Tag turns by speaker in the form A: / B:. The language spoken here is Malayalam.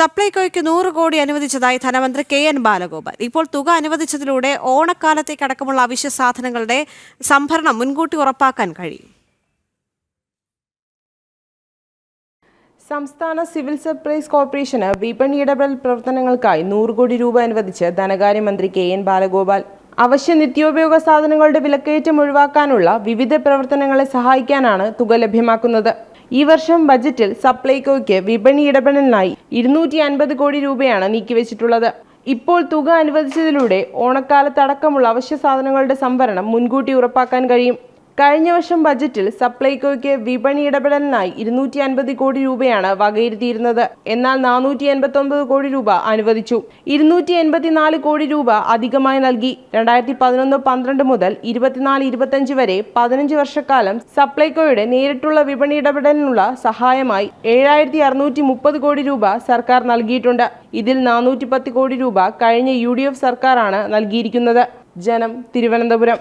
A: സപ്ലൈകോയ്ക്ക് നൂറ് കോടി അനുവദിച്ചതായി ധനമന്ത്രി കെ എൻ ബാലഗോപാൽ. ഇപ്പോൾ തുക അനുവദിച്ചതിലൂടെ ഓണക്കാലത്തേക്കടക്കമുള്ള അവശ്യ സാധനങ്ങളുടെ സംഭരണം മുൻകൂട്ടി ഉറപ്പാക്കാൻ കഴിയും.
B: സംസ്ഥാന സിവിൽ സപ്ലൈസ് കോർപ്പറേഷന് വിപണി ഇടപെടൽ പ്രവർത്തനങ്ങൾക്കായി നൂറ് കോടി രൂപ അനുവദിച്ച് ധനകാര്യമന്ത്രി കെ എൻ ബാലഗോപാൽ. അവശ്യ നിത്യോപയോഗ സാധനങ്ങളുടെ വിലക്കയറ്റം ഒഴിവാക്കാനുള്ള വിവിധ പ്രവർത്തനങ്ങളെ സഹായിക്കാനാണ് തുക ലഭ്യമാക്കുന്നത്. ഈ വർഷം ബജറ്റിൽ സപ്ലൈകോയ്ക്ക് വിപണി ഇടപെടലിനായി ഇരുന്നൂറ്റി അൻപത് കോടി രൂപയാണ് നീക്കിവെച്ചിട്ടുള്ളത്. ഇപ്പോൾ തുക അനുവദിച്ചതിലൂടെ ഓണക്കാലത്തടക്കമുള്ള അവശ്യ സാധനങ്ങളുടെ സംഭരണം മുൻകൂട്ടി ഉറപ്പാക്കാൻ കഴിയും. കഴിഞ്ഞ വർഷം ബജറ്റിൽ സപ്ലൈകോയ്ക്ക് വിപണി ഇടപെടലിനായി ഇരുന്നൂറ്റി അൻപത് കോടി രൂപയാണ് വകയിരുത്തിയിരുന്നത്. എന്നാൽ നാനൂറ്റി എൺപത്തി ഒമ്പത് കോടി രൂപ അനുവദിച്ചു. ഇരുന്നൂറ്റി എൺപത്തിനാല് കോടി രൂപ അധികമായി നൽകി. രണ്ടായിരത്തി പതിനൊന്ന് പന്ത്രണ്ട് മുതൽ ഇരുപത്തിനാല് ഇരുപത്തഞ്ച് വരെ പതിനഞ്ച് വർഷക്കാലം സപ്ലൈകോയുടെ നേരിട്ടുള്ള വിപണി ഇടപെടലിനുള്ള സഹായമായി ഏഴായിരത്തി അറുന്നൂറ്റി മുപ്പത് കോടി രൂപ സർക്കാർ നൽകിയിട്ടുണ്ട്. ഇതിൽ നാനൂറ്റി പത്ത് കോടി രൂപ കഴിഞ്ഞ യു ഡി എഫ് സർക്കാരാണ് നൽകിയിരിക്കുന്നത്. ജനം തിരുവനന്തപുരം.